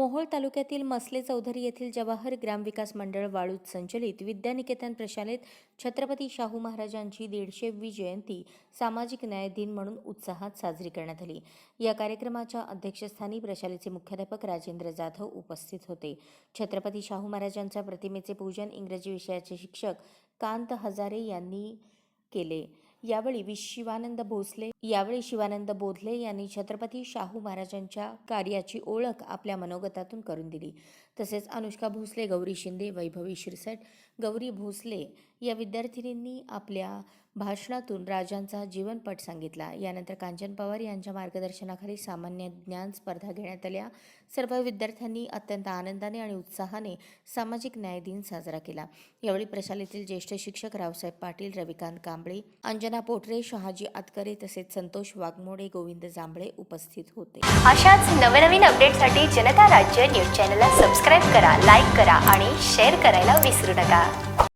मोहोळ तालुक्यातील मसले चौधरी येथील जवाहर ग्रामविकास मंडळ वाळूत संचलित विद्यानिकेतन प्रशालेत छत्रपती शाहू महाराजांची दीडशेवी जयंती सामाजिक न्याय दिन म्हणून उत्साहात साजरी करण्यात आली. या कार्यक्रमाच्या अध्यक्षस्थानी प्रशालेचे मुख्याध्यापक राजेंद्र जाधव उपस्थित होते. छत्रपती शाहू महाराजांच्या प्रतिमेचे पूजन इंग्रजी विषयाचे शिक्षक कांत हजारे यांनी केले. यावेळी वि- शिवानंद भोसले यावेळी शिवानंद बोधले यांनी छत्रपती शाहू महाराजांच्या कार्याची ओळख आपल्या मनोगतातून करून दिली. तसेच अनुष्का भोसले गौरी शिंदे वैभवी शिरसट गौरी भोसले या विद्यार्थिनींनी आपल्या भाषणातून राजांचा जीवनपट सांगितला. यानंतर कांचन पवार यांच्या मार्गदर्शनाखाली सामान्य ज्ञान स्पर्धा घेण्यात आल्या. सर्व विद्यार्थ्यांनी अत्यंत आनंदाने आणि उत्साहाने सामाजिक न्याय दिन साजरा केला. यावेळी प्रशालेतील ज्येष्ठ शिक्षक रावसाहेब पाटील रविकांत कांबळे अंजना पोटरे शहाजी आतकरे तसेच संतोष वाघमोडे गोविंद जांभळे उपस्थित होते. अशाच नवनवीन अपडेटसाठी जनता राज्य न्यूज चॅनलला सबस्क्राईब करा लाईक करा आणि शेअर करायला विसरू नका.